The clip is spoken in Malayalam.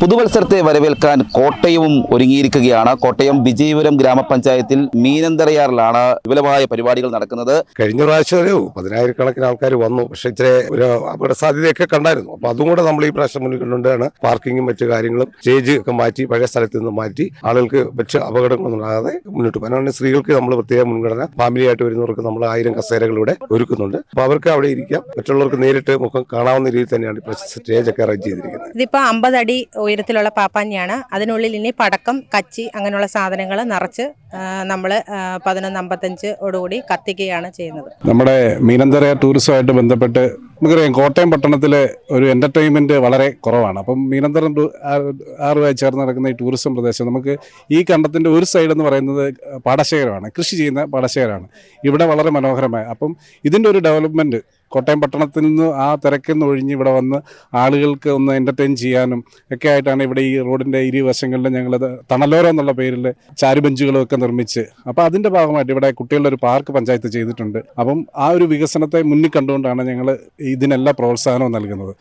പുതുവത്സരത്തെ വരവേൽക്കാൻ കോട്ടയവും ഒരുങ്ങിയിരിക്കുകയാണ്. കോട്ടയം വിജയപുരം ഗ്രാമപഞ്ചായത്തിൽ മീനന്തറയാറിലാണ് വിപുലമായ പരിപാടികൾ നടക്കുന്നത്. കഴിഞ്ഞ പ്രാവശ്യം ഒരു പതിനായിരക്കണക്കിന് ആൾക്കാർ വന്നു. പക്ഷെ ഇച്ചിരി ഒരു അപകട സാധ്യതയൊക്കെ കണ്ടായിരുന്നു. അപ്പൊ അതും കൂടെ നമ്മൾ ഈ പ്രാവശ്യം മുന്നിൽ കണ്ടുകൊണ്ടാണ് പാർക്കിങ്ങും മറ്റു കാര്യങ്ങളും സ്റ്റേജ് ഒക്കെ മാറ്റി പഴയ സ്ഥലത്ത് നിന്ന് മാറ്റി ആളുകൾക്ക് വെച്ച് അപകടങ്ങളൊന്നും ഉണ്ടാകാതെ മുന്നോട്ട് പോകാൻ. അതുകൊണ്ട് സ്ത്രീകൾക്ക് നമ്മൾ പ്രത്യേക മുൻഗണന. ഫാമിലി ആയിട്ട് വരുന്നവർക്ക് നമ്മൾ ആയിരം കസേരകളിലൂടെ ഒരുക്കുന്നുണ്ട്. അപ്പൊ അവർക്ക് അവിടെ ഇരിക്കാം. മറ്റുള്ളവർക്ക് നേരിട്ട് മുഖം കാണാവുന്ന രീതിയിൽ തന്നെയാണ് സ്റ്റേജ് ഒക്കെ അറേഞ്ച് ചെയ്തിരിക്കുന്നത്. ഇതിപ്പോ അമ്പത് അടി ഉയരത്തിലുള്ള പാപ്പാഞ്ഞിയാണ്. അതിനുള്ളിൽ ഇനി പടക്കം കച്ചി അങ്ങനെയുള്ള സാധനങ്ങൾ നിറച്ച് നമ്മൾ പതിനൊന്ന് അമ്പത്തഞ്ചോടുകൂടി കത്തിക്കുകയാണ് ചെയ്യുന്നത്. നമ്മുടെ മീനന്തര ടൂറിസവുമായിട്ട് ബന്ധപ്പെട്ട് നമുക്കറിയാം കോട്ടയം പട്ടണത്തിലെ ഒരു എന്റർടൈൻമെന്റ് വളരെ കുറവാണ്. അപ്പം മീനന്തരം ആറുമായി ചേർന്ന് നടക്കുന്ന ഈ ടൂറിസം പ്രദേശം നമുക്ക് ഈ കണ്ടത്തിന്റെ ഒരു സൈഡ് എന്ന് പറയുന്നത് പാടശേഖരമാണ്. കൃഷി ചെയ്യുന്ന പാടശേഖരമാണ്. ഇവിടെ വളരെ മനോഹരമായ അപ്പം ഇതിന്റെ ഒരു ഡെവലപ്മെന്റ് കോട്ടയം പട്ടണത്തിൽ നിന്ന് ആ തിരക്കിൽ നിന്ന് ഒഴിഞ്ഞ് ഇവിടെ വന്ന് ആളുകൾക്ക് ഒന്ന് എന്റർടൈൻ ചെയ്യാനും ഒക്കെ ആയിട്ടാണ് ഇവിടെ ഈ റോഡിന്റെ ഇരുവശങ്ങളിൽ ഞങ്ങൾ തണലോരം എന്നുള്ള പേരിൽ ചാരുബെഞ്ചുകളും ഒക്കെ നിർമ്മിച്ച്. അപ്പോൾ അതിന്റെ ഭാഗമായിട്ട് ഇവിടെ കുട്ടികളുടെ ഒരു പാർക്ക് പഞ്ചായത്ത് ചെയ്തിട്ടുണ്ട്. അപ്പം ആ ഒരു വികസനത്തെ മുന്നിൽ കണ്ടുകൊണ്ടാണ് ഞങ്ങൾ ഇതിനെല്ലാം പ്രോത്സാഹനവും നൽകുന്നത്.